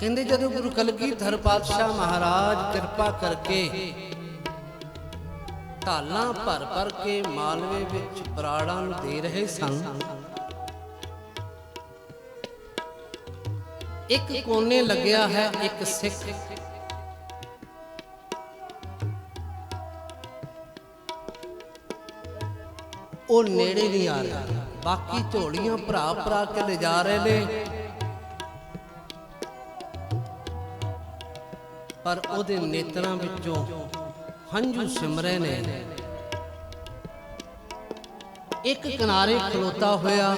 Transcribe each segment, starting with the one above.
ਕਹਿੰਦੇ ਜਦੋਂ ਗੁਰੂ ਕਲਗੀਧਰ ਪਾਤਸ਼ਾਹ ਮਹਾਰਾਜ ਕਿਰਪਾ ਕਰਕੇ ਢਾਲਾਂ ਭਰ ਭਰ ਕੇ ਮਾਲਵੇ ਵਿੱਚ ਬਰਾੜਾਂ ਨੂੰ ਦੇ ਰਹੇ ਸਨ, ਇੱਕ ਕੋਨੇ ਲੱਗਿਆ ਹੈ ਇੱਕ ਸਿੱਖ। ਉਹ ਨੇੜੇ ਨਹੀਂ ਆ ਰਿਹਾ, ਬਾਕੀ ਝੋਲੀਆਂ ਭਰਾ ਭਰਾ ਕੇ ਲਿਜਾ ਰਹੇ ਨੇ। ਪਰ ਉਹਦੇ ਨੇਤਰਾਂ ਵਿੱਚੋਂ ਹੰਝੂ ਸਿਮਰੇ ਨੇ। ਇੱਕ ਕਿਨਾਰੇ ਖਲੋਤਾ ਹੋਇਆ।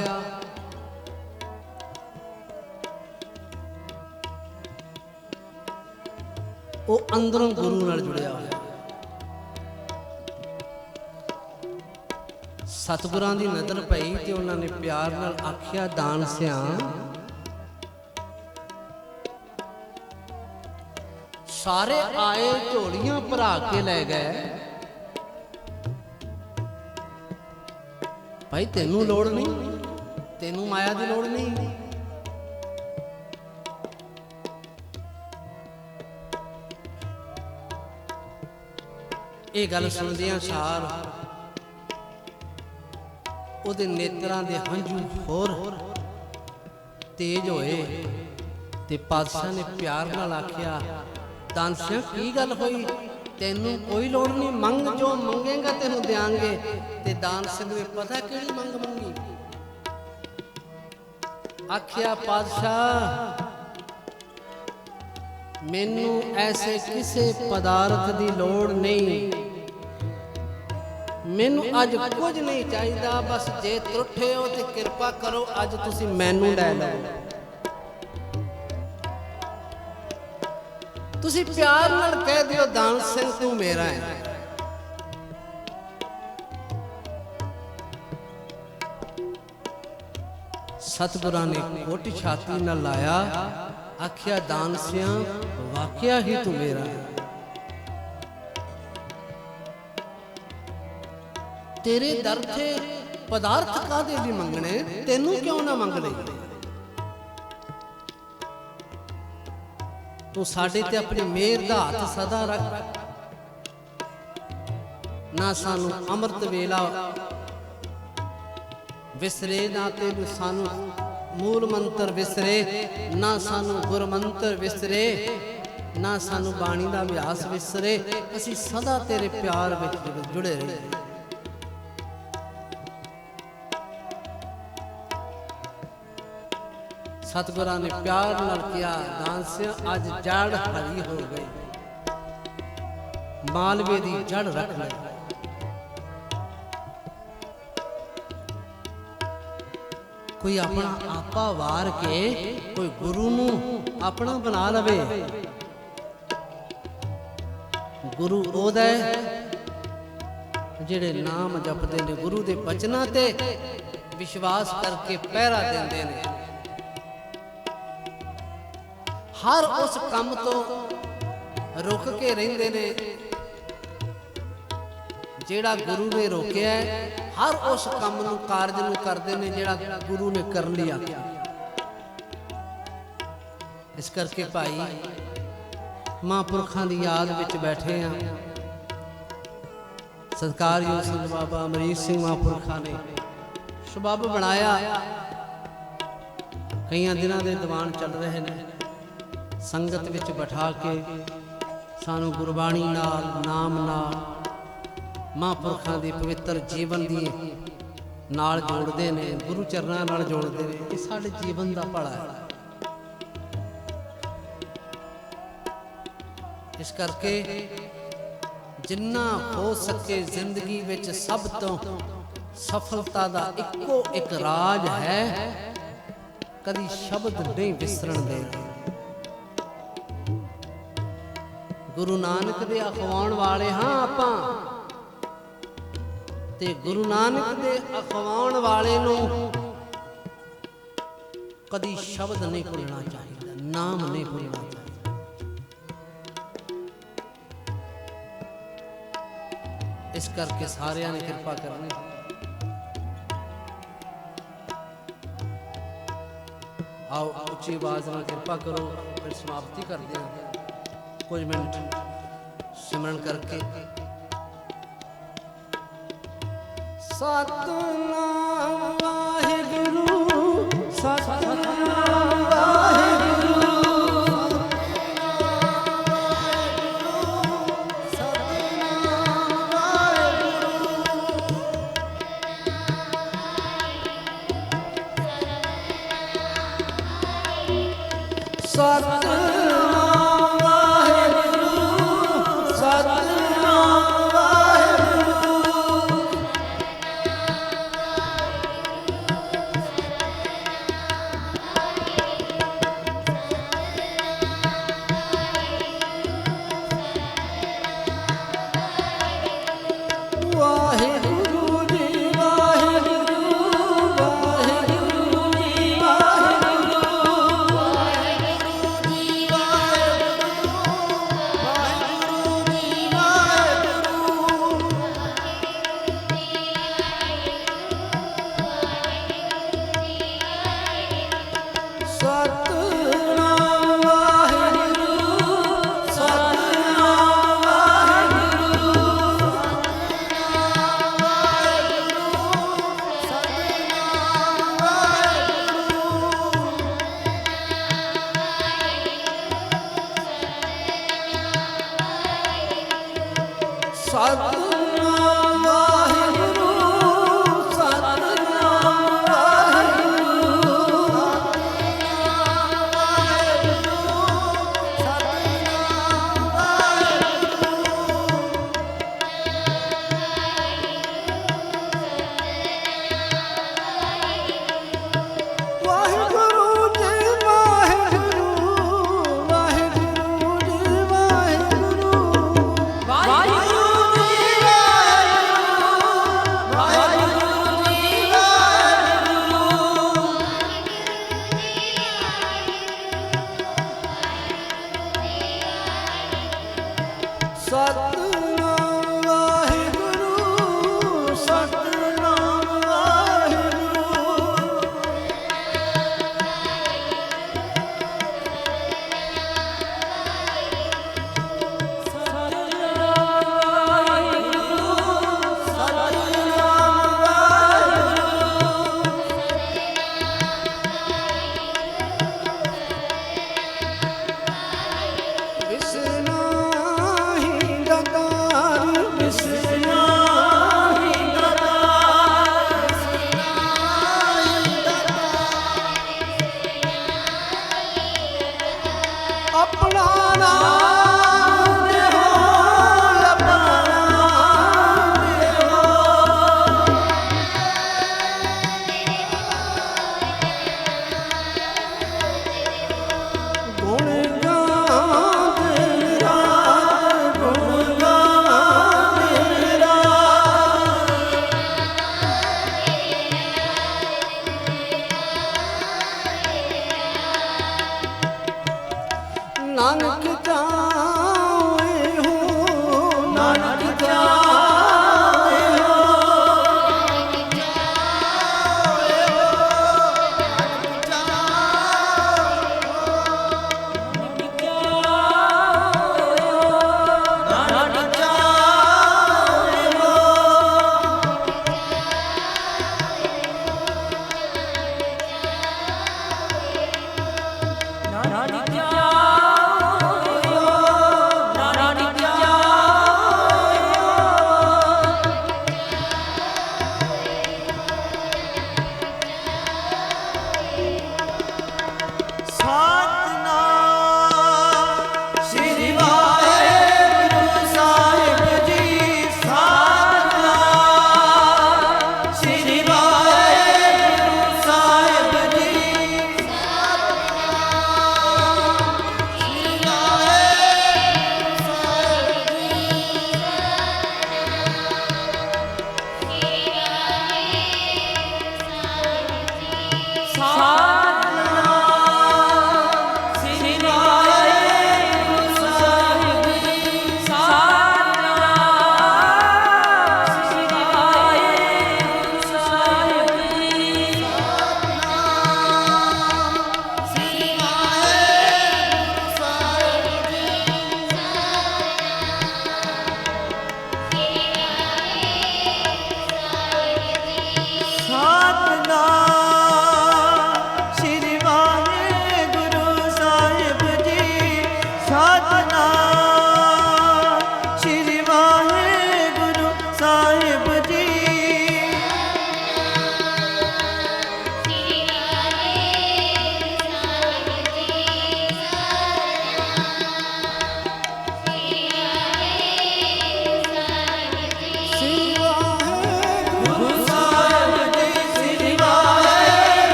ਉਹ ਅੰਦਰੋਂ ਗੁਰੂ ਨਾਲ ਜੁੜਿਆ। ਹੋਇਆ ਸਤਿਗੁਰਾਂ ਦੀ ਨਜ਼ਰ ਪਈ ਤੇ ਉਹਨਾਂ ਨੇ ਪਿਆਰ ਨਾਲ ਆਖਿਆ, ਦਾਨ ਸਿਆਂ ਸਾਰੇ ਆਏ ਝੋਲੀਆਂ ਭਰਾ ਕੇ ਲੈ ਗਏ। ਭਾਈ ਤੈਨੂੰ ਲੋੜ ਨਹੀਂ। ਤੈਨੂੰ ਮਾਇਆ ਦੀ ਲੋੜ ਨਹੀਂ। ਇਹ ਗੱਲ ਸੁਣਦਿਆਂ ਸਾਰ ਉਹਦੇ ਨੇਤਰਾਂ ਦੇ ਹੰਝੂ ਹੋਰ ਤੇਜ਼ ਹੋਏ ਤੇ ਪਾਤਸ਼ਾਹ ਨੇ ਪਿਆਰ ਨਾਲ ਆਖਿਆ ਦਾਨਸਿਆ ਕੀ ਗੱਲ ਹੋਈ? ਤੈਨੂੰ ਕੋਈ ਲੋੜ ਨਹੀਂ, ਮੰਗ ਜੋ ਮੰਗੇਗਾ ਤੈਨੂੰ ਦਿਆਂਗੇ। ਤੇ ਦਾਨ ਸਿੰਘ ਨੇ ਪਤਾ ਕਿਹੜੀ ਮੰਗ ਮੰਗੀ? ਆਖਿਆ, ਪਾਤਸ਼ਾਹ, ਮੈਨੂੰ ਐਸੇ ਕਿਸੇ ਪਦਾਰਥ ਦੀ ਲੋੜ ਨਹੀਂ। ਮੈਨੂੰ ਅੱਜ ਕੁਝ ਨਹੀਂ ਚਾਹੀਦਾ, ਬਸ ਜੇ ਤਰੁੱਠੇ ਹੋ ਤੇ ਕਿਰਪਾ ਕਰੋ, ਅੱਜ ਤੁਸੀਂ ਮੈਨੂੰ ਲੈ ਲਓ। ਤੁਸੀਂ ਪਿਆਰ ਨਾਲ ਕਹਿ ਦਿਓ ਦਾਨ ਸਿੰਘ ਤੂੰ ਮੇਰਾ ਹੈ। ਸਤਿਗੁਰਾਂ ਨੇ ਕੋਟ ਛਾਤੀ ਨਾਲ ਲਾਇਆ ਆਖਿਆ ਦਾਨ ਸਿਆਂ ਵਾਕਿਆ ਹੀ ਤੂੰ ਮੇਰਾ ਹੈ। ਤੇਰੇ ਦਰ ਤੇ ਪਦਾਰਥ ਕਾਦੇ ਲਈ ਮੰਗਣੇ? ਤੈਨੂੰ ਕਿਉਂ ਨਾ ਮੰਗ ਲਈ ਤੂੰ ਸਾਡੇ ਤੇ ਆਪਣੀ ਮਿਹਰ ਦਾ ਹੱਥ ਸਦਾ ਰੱਖ। ਨਾ ਸਾਨੂੰ ਅੰਮ੍ਰਿਤ ਵੇਲਾ ਵਿਸਰੇ, ਨਾ ਤੇ ਸਾਨੂੰ ਮੂਲ ਮੰਤਰ ਵਿਸਰੇ, ਨਾ ਸਾਨੂੰ ਗੁਰ ਮੰਤਰ ਵਿਸਰੇ, ਨਾ ਸਾਨੂੰ ਬਾਣੀ ਦਾ ਅਭਿਆਸ ਵਿਸਰੇ। ਅਸੀਂ ਸਦਾ ਤੇਰੇ ਪਿਆਰ ਵਿੱਚ ਜੁੜੇ ਰਹੀਏ। ਸਤਿਗੁਰਾਂ ਨੇ ਪਿਆਰ ਨਾਲ ਕਿਹਾ, ਦਾਨਸਿਆ, ਅੱਜ ਜੜ ਹਰੀ ਹੋ ਗਈ। ਮਾਲਵੇ ਦੀ ਜੜ ਰੱਖ ਲੈ। ਕੋਈ ਆਪਣਾ ਆਪਾ ਵਾਰ ਕੇ, ਕੋਈ ਗੁਰੂ ਨੂੰ ਆਪਣਾ ਬਣਾ ਲਵੇ। ਗੁਰੂ ਉਹਦਾ ਜਿਹੜੇ ਨਾਮ ਜਪਦੇ ਨੇ, ਗੁਰੂ ਦੇ ਬਚਨਾਂ ਤੇ ਵਿਸ਼ਵਾਸ ਕਰਕੇ ਪਹਿਰਾ ਦਿੰਦੇ ਨੇ। ਹਰ ਉਸ ਕੰਮ ਤੋਂ ਰੁਕ ਕੇ ਰਹਿੰਦੇ ਨੇ। ਜਿਹੜਾ ਗੁਰੂ ਨੇ ਰੋਕਿਆ ਹਰ ਉਸ ਕੰਮ ਨੂੰ, ਕਾਰਜ ਨੂੰ ਕਰਦੇ ਨੇ ਜਿਹੜਾ ਗੁਰੂ ਨੇ ਕਰਨ ਲਈ ਆਖਿਆ ਇਸ ਕਰਕੇ ਭਾਈ, ਮਹਾਂਪੁਰਖਾਂ ਦੀ ਯਾਦ ਵਿੱਚ ਬੈਠੇ ਆ ਸਤਿਕਾਰਯੋਗ ਸਿੰਘ ਬਾਬਾ ਅਮਰੀਤ ਸਿੰਘ ਮਹਾਂਪੁਰਖਾਂ ਨੇ ਸਬਬ ਬਣਾਇਆ। ਕਈਆਂ ਦਿਨਾਂ ਦੇ ਦੀਵਾਨ ਚੱਲ ਰਹੇ ਨੇ। ਸੰਗਤ ਵਿੱਚ ਬਿਠਾ ਕੇ ਸਾਨੂੰ ਗੁਰਬਾਣੀ ਨਾਲ, ਨਾਮ ਨਾਲ ਮਹਾਂਪੁਰਖਾਂ ਦੇ ਪਵਿੱਤਰ ਜੀਵਨ ਦੀ ਨਾਲ ਜੋੜਦੇ ਨੇ, ਗੁਰੂ ਚਰਨਾਂ ਨਾਲ ਜੋੜਦੇ ਨੇ, ਇਹ ਸਾਡੇ ਜੀਵਨ ਦਾ ਭਲਾ ਹੈ। ਇਸ ਕਰਕੇ ਜਿੰਨਾ ਹੋ ਸਕੇ ਜ਼ਿੰਦਗੀ ਵਿੱਚ ਸਭ ਤੋਂ ਸਫਲਤਾ ਦਾ ਇੱਕੋ ਇੱਕ ਰਾਜ ਹੈ, ਕਦੀ ਸ਼ਬਦ ਨਹੀਂ ਵਿਸਰਨ ਦੇਣਾ। ਗੁਰੂ ਨਾਨਕ ਦੇ ਅਖਵਾਉਣ ਵਾਲੇ ਹਾਂ ਆਪਾਂ। ਤੇ ਗੁਰੂ ਨਾਨਕ ਦੇ ਅਖਵਾਉਣ ਵਾਲੇ ਨੂੰ ਕਦੀ ਸ਼ਬਦ ਨਹੀਂ ਭੁੱਲਣਾ ਚਾਹੀਦਾ, ਨਾਮ ਨਹੀਂ ਭੁੱਲਣਾ ਚਾਹੀਦਾ। ਇਸ ਕਰਕੇ ਸਾਰਿਆਂ ਨੇ ਕਿਰਪਾ ਕਰਨੀ। ਆਓ, ਉੱਚੀ ਆਵਾਜ਼ ਨਾਲ ਕਿਰਪਾ ਕਰੋ, ਫਿਰ ਸਮਾਪਤੀ ਕਰਦੇ ਹਾਂ। ਕੁਝ ਮਿੰਟ ਸਿਮਰਨ ਕਰਕੇ। ਸਤਨਾਮ ਵਾਹਿਗੁਰੂ ਸਤਨਾਮ ਵਾਹਿਗੁਰੂ ராணி